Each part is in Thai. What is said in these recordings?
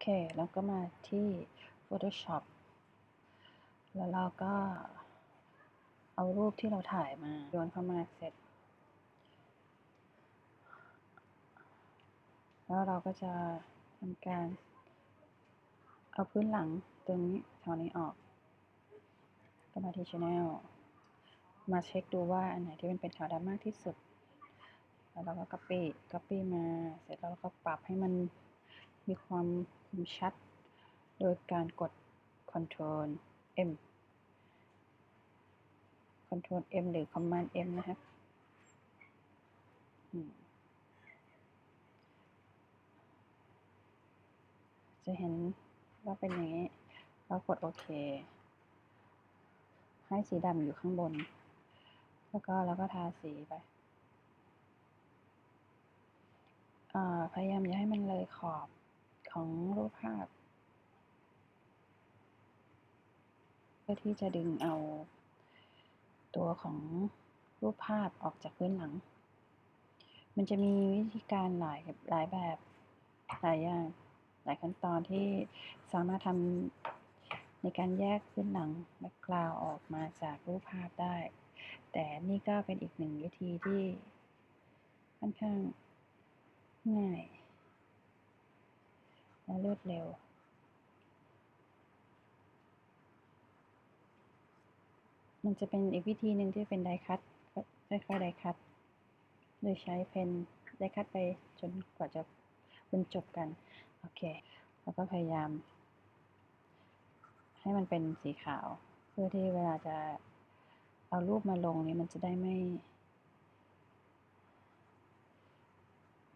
เค แล้วก็มาที่ Photoshop แล้วเราก็ เอารูปที่เราถ่ายมาโยนเข้ามาเสร็จ แล้วเราก็จะทำการ เอาพื้นหลังตรงนี้แถวนี้ออก ก็มาที่ Channel มาเช็คดูว่าอันไหนที่มันเป็นขาวดำมากที่สุด แล้วเราก็ copy copy มา เสร็จแล้วเราก็ปรับให้มัน มีความคมชัด โดยการกด Ctrl M Ctrl M หรือ Command M นะครับจะเห็นว่าเป็นอย่างนี้ เรากดโอเค ให้สีดำอยู่ข้างบน แล้วก็เราก็ทาสีไป พยายามอย่าให้มันเลยขอบ ของรูปภาพ เพื่อที่จะดึงเอาตัวของรูปภาพออกจากพื้นหลัง มันจะมีวิธีการหลายหลายแบบหลายอย่างหลายขั้นตอนที่สามารถทำในการแยกพื้นหลังแบ็กกราวออกมาจากรูปภาพได้ แต่นี่ก็เป็นอีกหนึ่งวิธีที่ค่อนข้างง่าย และรวดเร็ว มันจะเป็นอีกวิธีหนึ่งที่เป็นไดคัตคล้ายๆไดคัตโดยใช้เพนไดคัตไปจนกว่าจะบรรจบกัน โอเค แล้วก็พยายาม ให้มันเป็นสีขาว เพื่อที่เวลาจะเอารูปมาลงนี้มันจะได้ไม่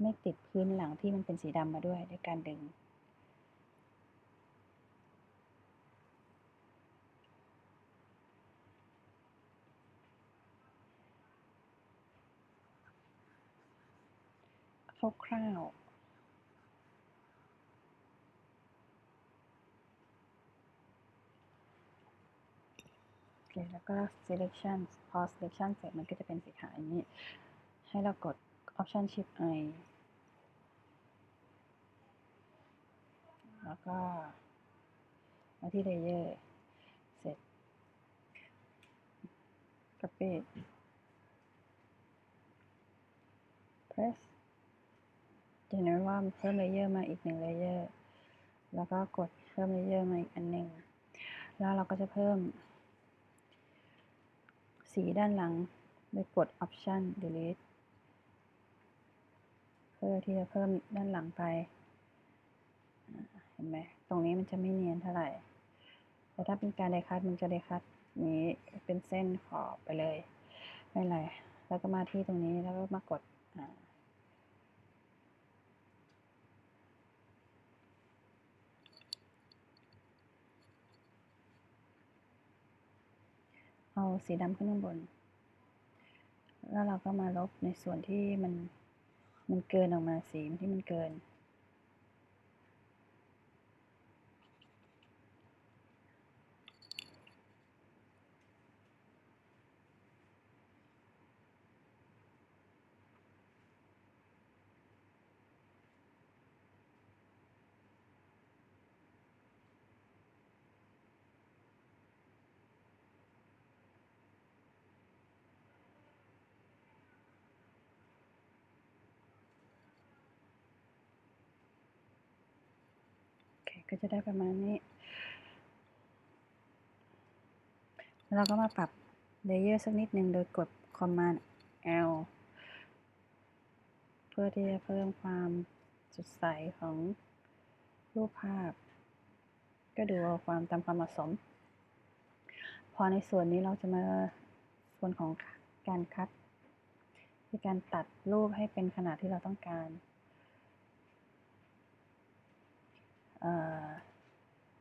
ไม่ติดพื้นหลังที่มันเป็นสีดำมาด้วยด้วยการดึง คร่าวๆโอเคแล้วก็ selection พอ selection เสร็จมันก็จะเป็นสีขาวอย่างนี้ ให้เรากด option shift i แล้วก็มาที่ layer เสร็จ copy press จะเห็นว่าเพิ่มเลเยอร์มาอีกหนึ่งเลเยอร์แล้วก็กดเพิ่มเลเยอร์มาอีกอันหนึ่งแล้วเราก็จะเพิ่ม สีด้านหลังโดยกด Option Delete เพื่อที่จะเพิ่มด้านหลังไปเห็นไหมตรงนี้มันจะไม่เนียนเท่าไหร่ แต่ถ้าเป็นการเดคัตมันจะเดคัตนี้เป็นเส้นขอบไปเลย ไม่ไร แล้วก็มาที่ตรงนี้แล้วก็มากด เอาสีดำขึ้นข้างบน แล้วเราก็มาลบในส่วนที่มันมันเกินออกมาสีที่มันเกิน ก็จะได้ประมาณนี้ เราก็มาปรับเลเยอร์สักนิดหนึ่งโดยกด Command L เพื่อที่จะเพิ่มความสดใสของรูปภาพ ก็ดูความตามความเหมาะสม พอในส่วนนี้เราจะมาส่วนของการคัดคือการตัดรูปให้เป็นขนาดที่เราต้องการ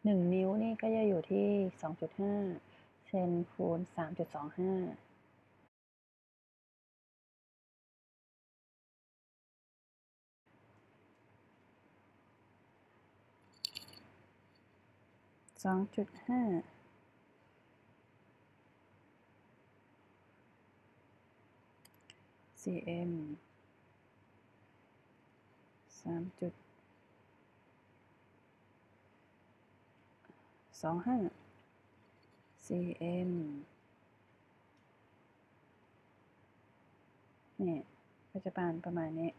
หนึ่งนิ้วนี่ก็จะอยู่ที่สองจุดห้าเซนคูณสามจุดสองห้าสองจุดห้า cm สามจุด สองห้า cm นี่ก็จะปานประมาณนี้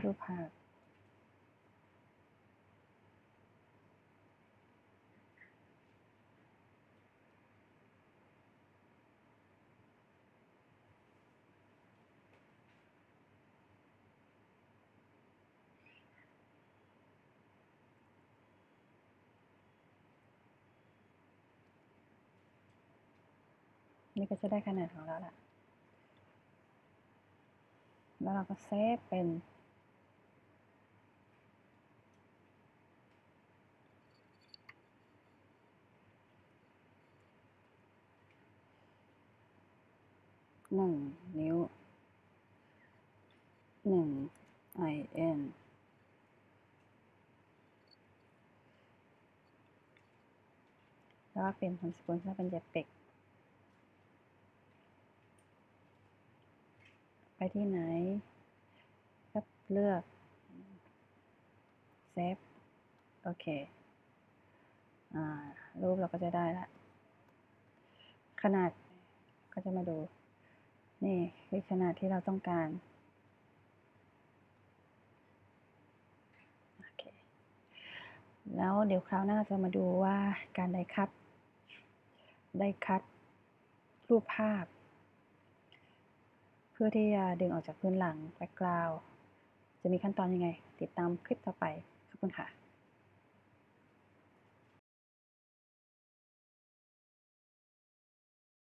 รูปภาพ นี่ก็จะได้ขนาดของเราละ แล้วเราก็เซฟเป็น หนึ่งนิ้วหนึ่ง in แล้วก็เป็นทำสกุลถ้าเป็น JPEG ไป ที่ไหนก็เลือกเซฟโอเคอ่ารูปเราก็จะได้ละ ขนาดก็จะมาดู นี่คือขนาดที่เราต้องการโอเคแล้วเดี๋ยวคราวหน้าจะมาดูว่าการได้คัด ได้คัดรูปภาพ เพื่อที่จะดึงออกจากพื้นหลังแบ็กกราวด์จะมีขั้นตอนยังไง ติดตามคลิปต่อไป ขอบคุณค่ะ